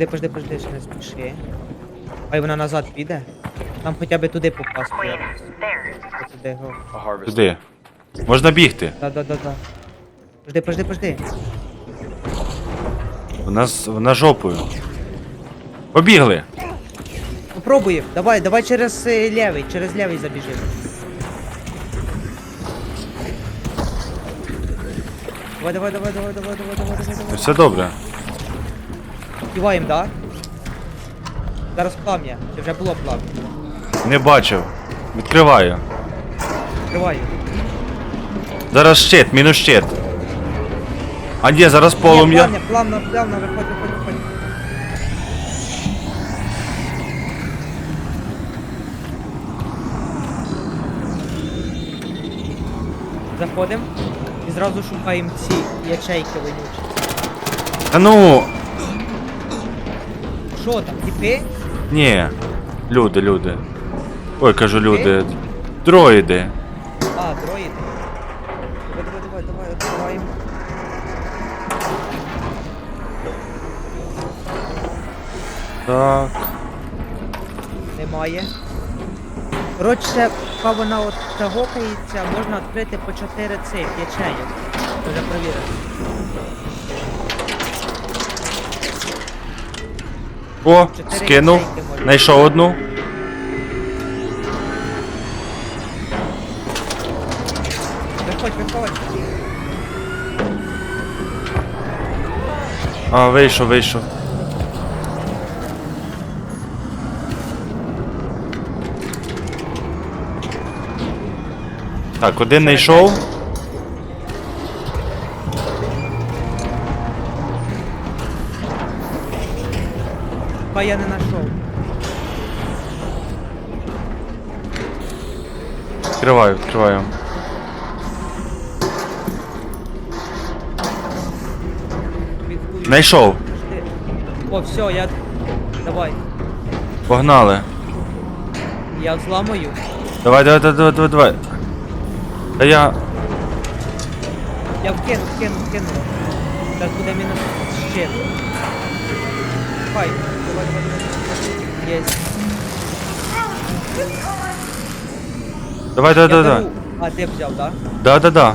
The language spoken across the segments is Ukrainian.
Пожди, пожди, пожди, ще не спіши. Хай вона назад піде. Нам хоча б туди попасти якось. Туди, го. Туди. Можна бігти. Да, да, да, да. Пожди, пожди, пожди. Вона, з- вона жопою. Побігли. Попробуємо. Давай, давай через е, лівий, через лівий забіжимо. Давай, давай, давай, давай, давай, давай, давай, давай, давай. Все добре. Співаємо, да? Зараз плам'я. Чи вже було плам'я? Не бачив. Відкриваю. Відкриваю. Зараз щит, мінус щит. А ні, зараз полум'я. Плам'я, плавно, плавно, виходь, виходь, виходь. Заходимо і зразу шукаємо ці ячейки вонючі. А ну. Що там, тіпи? Ні. Люди, люди. Ой, кажу люди. Дроїди. А, дроїди. Давай, давай, давай, давай, відкриваємо. Так. Немає. Коротше, поки вона от гокається, можна відкрити по 4 цих ячейок. Вже перевірили. О, Чотири скинув. ячейки можна. Найшов одну. Виходь, виходь. А, вийшов, вийшов. Так, один знайшов. Поки я не відкриваю. Відкую. Знайшов. Жди. О, все, я. Давай. Погнали. Я зламаю. Давай, давай, давай, давай, давай, давай. Та я. Я вкину, вкину, вкину. Зараз буде мінус. Хай. Давай, давай, давай. Давай, давай, давай. А, ти взяв, да? Да, да, да.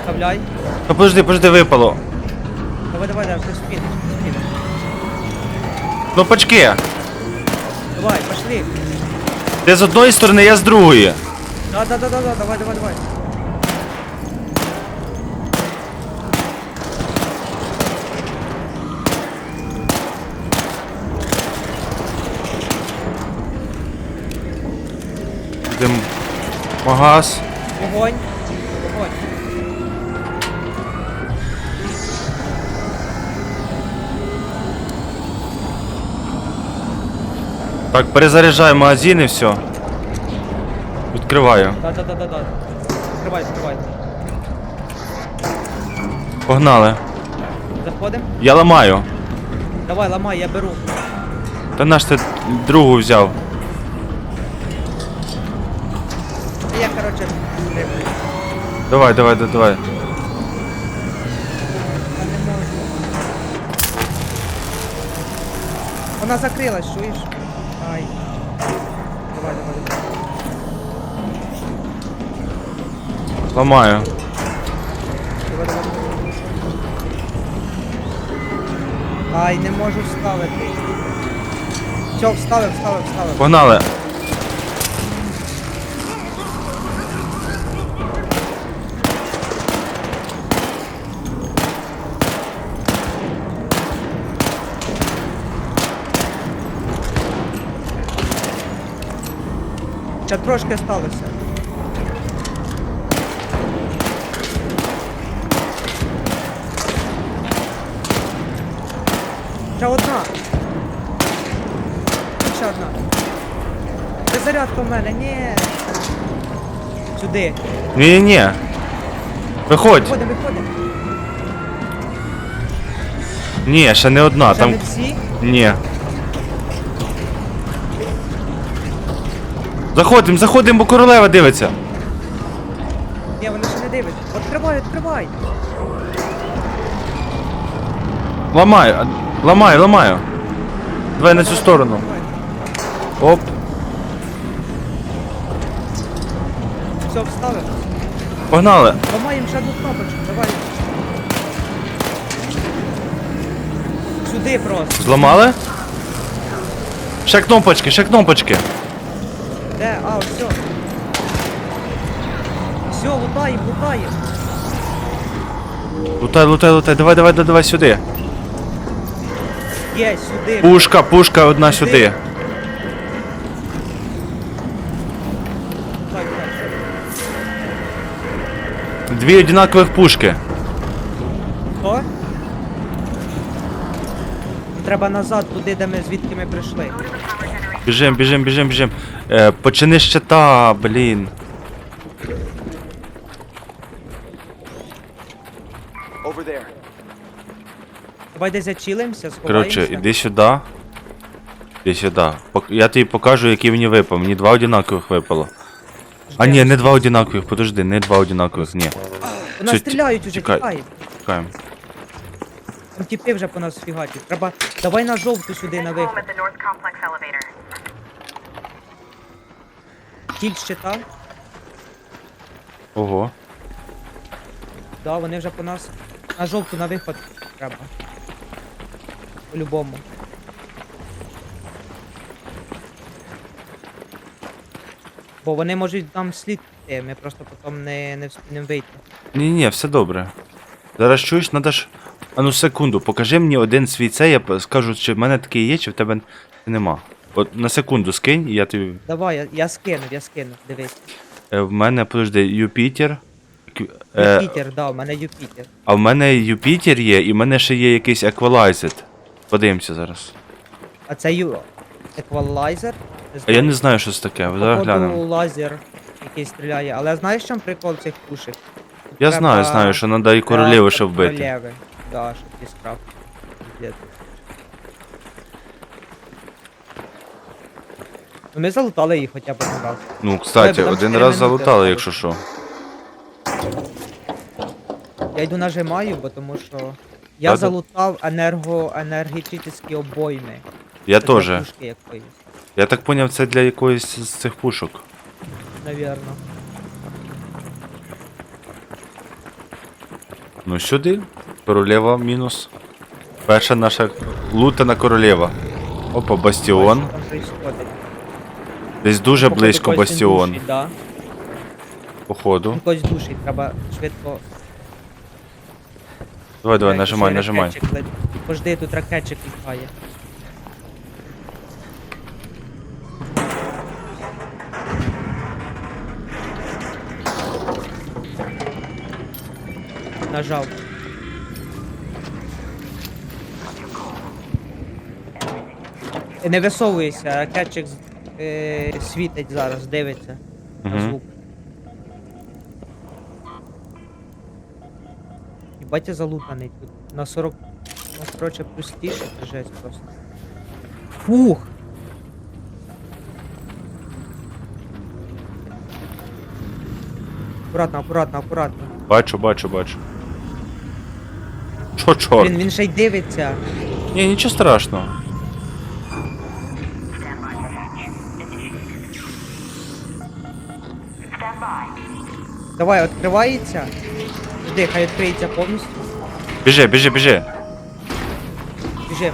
Вставляй. Ну подожди, подожди, випало. Давай, давай, давай, спину, спину. Кнопочки. Давай, пошли. Ти з одної сторони, я з другої. Да, да, да, да, да, давай, давай, давай. Дим. Магаз. Вогонь. Вогонь. Так, перезаряджаю магазин і все. Відкриваю. Да, да, да, да, да. Відкривай, відкривай. Погнали. Заходим. Я ламаю. Давай, ламай, я беру. Та наш ти другу взяв. Давай, давай, давай, давай. Вона закрилась, чуєш? Ай. Давай, давай, давай. Ламаю. Давай, давай, давай. Ай, не можу вставити. Все, вставив, вставив, вставив. Погнали. Ще трошки сталося. Ще одна. Ще одна. Це зарядка в мене, ні. Сюди. Ні-ні-ні. Виходь. Виходимо, виходимо. Ні, ще не одна. Ще Там. не всі. Ні. Заходимо, заходимо, бо королева дивиться. Ні, вони ще не дивляться. Відкривай, відкривай. Ламаю. А- Ламаю, ламаю. Давай на цю сторону. Оп. Все, вставив. Погнали. Ламаємо ще одну кнопочку, давай. Сюди просто. Зламали? Ще кнопочки, ще кнопочки. Де? А, все. Все, лутаємо, лутаємо. Лутай, лутай, лутай. Давай, давай, давай, давай сюди. Є, сюди. Пушка, пушка одна сюди. Так, так. Дві одинакових пушки. Що? Треба назад, туди, де ми звідки ми прийшли. Біжим, біжим, біжим, біжим. Е, почини щита, блін. Over there. Давай десь зачилимося, сховаємося. Коротше, іди сюди. Іди сюди. Пок- Я тобі покажу, який мені випав. Мені два одинакових випало. А ні, не два одинакових, подожди, не два одинакових, ні. По нас стріляють уже, тікаємо. Чекаємо. Там тіпи вже по нас фігачать. Треба. Давай на жовту сюди на Home вихід. at the North Complex elevator. Кіль щита. Ого. Да, вони вже по нас. На жовту на виход треба. По-любому. Бо вони можуть нам слід піти, ми просто потім не, не встигнемо вийти. Ні, ні, все добре. Зараз чуєш, надо ж. А ну секунду, покажи мені один свій цей, я скажу, чи в мене такий є, чи в тебе нема. От на секунду скинь, і я тобі. Давай, я, я скинув, я скинув, дивись. Е, в мене, подожди, Юпітер. Кв- Е, Юпітер, да, у мене Юпітер. а в мене Юпітер є, і в мене ще є якийсь Equalized. Подивимося зараз. А це ю... еквалайзер. А я не знаю, що це таке, зараз глянемо. лазер який стріляє, але знаєш, в чому прикол цих пушек? Я треба- знаю, знаю, що треба і королеву ще вбити. Королеви. Да, щоб ти скраб. Ну ми залутали їх хоча б один раз. Ну, кстати, бо там один чотири раз минути залутали, якщо що. Я йду нажимаю, бо тому що я Да-да. залутав енерго енергетичні обойми. Я Це для теж. пушки якоїсь, Я так поняв, це для якоїсь з цих пушок. навірно. Ну сюди. Королева мінус. Перша наша лутана королева. Опа, бастіон. Там происходить. Десь дуже Походу, близько когось він бастіон. душить, Да. Походу. Він когось душить, треба швидко. Давай, давай, нажимай, ще нажимай. ракетчик лет- Пожди, тут ракетчик літає. Нажав. Е, Не висовуйся, ракетчик з- е, світить зараз, дивиться на Мгм. звук. Ебать я залутаний тут. На 40. У нас, короче, пустіше, це жесть просто. Фух! Аккуратно, аккуратно, аккуратно. Бачу, бачу, бачу. Що чорт? Він, він ще й дивиться. Ні, нічого страшного. Давай, відкривається. Жди, хай відкриється повністю. Біжи, біжи, біжи. Біжи.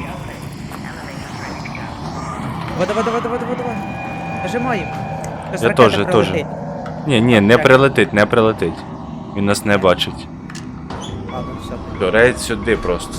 Давай, давай, давай, давай, давай, давай. Нажимаємо. Я ракета теж, теж. прилетить. Ні, ні, не Так. прилетить, не прилетить. Він нас не бачить. Ладно, все. Все, рейд сюди просто.